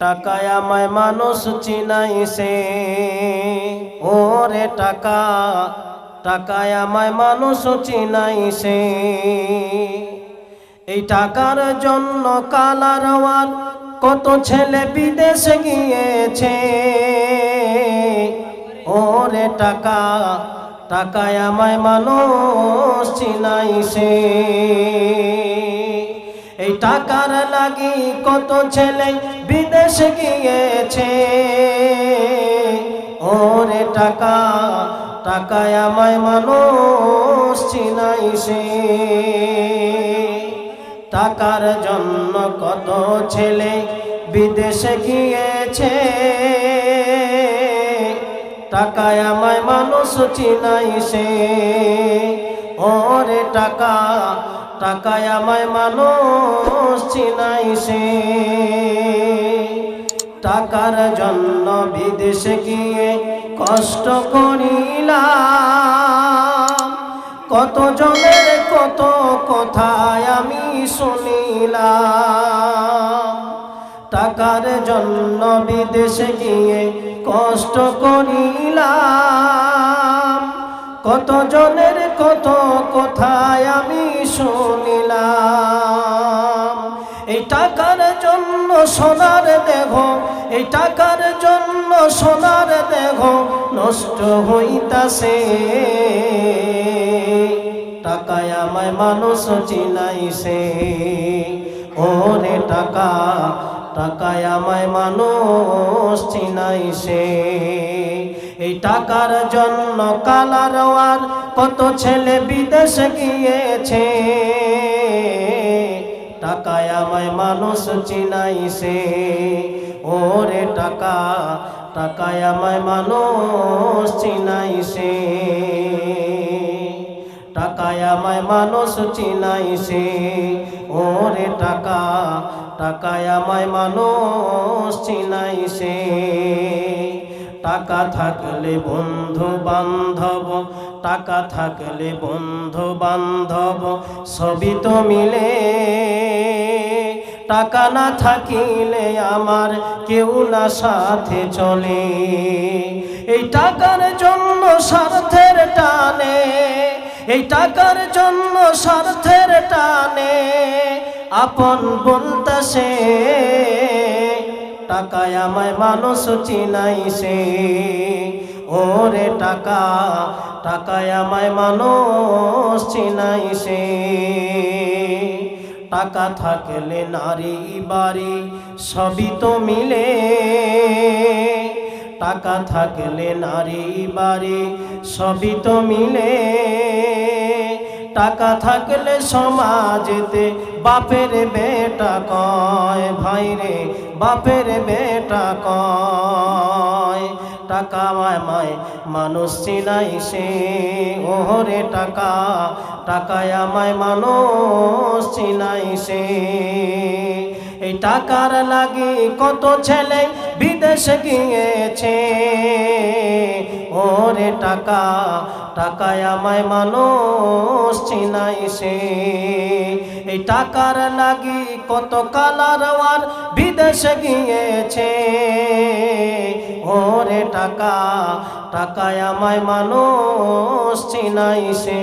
টাকায় আমায় মানুষ চিনাইছে। ওরে টাকা, টাকায় আমায় মানুষ চিনাইছে। এই টাকার জন্য কালার ওয়ার কত ছেলে বিদেশে গিয়েছে। ওরে টাকা, টাকায় আমায় মানুষ চিনাইছে। টাকার লাগি কত ছেলে বিদেশে গিয়েছে? ওরে টাকা, টাকায় আমায় মানুষ চিনাইছে। টাকার জন্য কত ছেলে বিদেশে গিয়েছে? টাকায় আমায় মানুষ চিনাইছে ওরে টাকা, টাকায় আমায় মানুষ চিনাইছে টাকার জন্য বিদেশে গিয়ে কষ্ট করিলাম। কত জনের কত কথায় আমি শুনিলাম। টাকার জন্য বিদেশে গিয়ে কষ্ট করিলাম। কত জনের কত কথায় আমি শুনিলাম। এই টাকার জন্য সোনার দেহ, এই টাকার জন্য সোনার দেহ নষ্ট হইতাছে। টাকায় আমায় মানুষ চিনাইছে। ওরে টাকা টাকায় আমায় মানুষ চিনাইছে। এই টাকার জন্য কালার আর কত ছেলে বিদেশ গিয়েছে। টাকায় আমায় মানুষ চিনাইছে। ওরে টাকা, টাকায় আমায় মানুষ চিনাইছে। টাকায় আমায় মানুষ চিনাইছে ওরে টাকা, টাকায় আমায় মানুষ চিনাইছে টাকা থাকলে বন্ধু বান্ধব টাকা থাকলে বন্ধু বান্ধব সবই তো মিলে। টাকা না থাকিলে আমার কেউ না সাথে চলে। এই টাকার জন্য স্বার্থের টানে এই টাকার জন্য স্বার্থের টানে আপন বলতেছে, টাকায় আমায় মানুষ চিনাইছে। ওরে টাকা, টাকায় আমায় মানুষ চিনাইছে। টাকা থাকলে নারী বাড়ি সবই তো মিলে। টাকা থাকলে নারী বাড়ি, সবই তো মিলে। টাকা থাকলে সমাজেতে বাপের বেটা কয় ভাই রে বাপের বেটা কয়। টাকা মায় মানুষ চিনাইছে ওহরে টাকা, টাকায় আমায় মানুষ চিনাইছে এই টাকার লাগে কত ছেলে বিদেশে গিয়েছে। ওরে টাকা, টাকায় আমায় মানুষ চিনাইছে। এই টাকার লাগি কত কালার আর বিদেশে গিয়েছে। ওরে টাকা, টাকায় আমায় মানুষ চিনাইছে।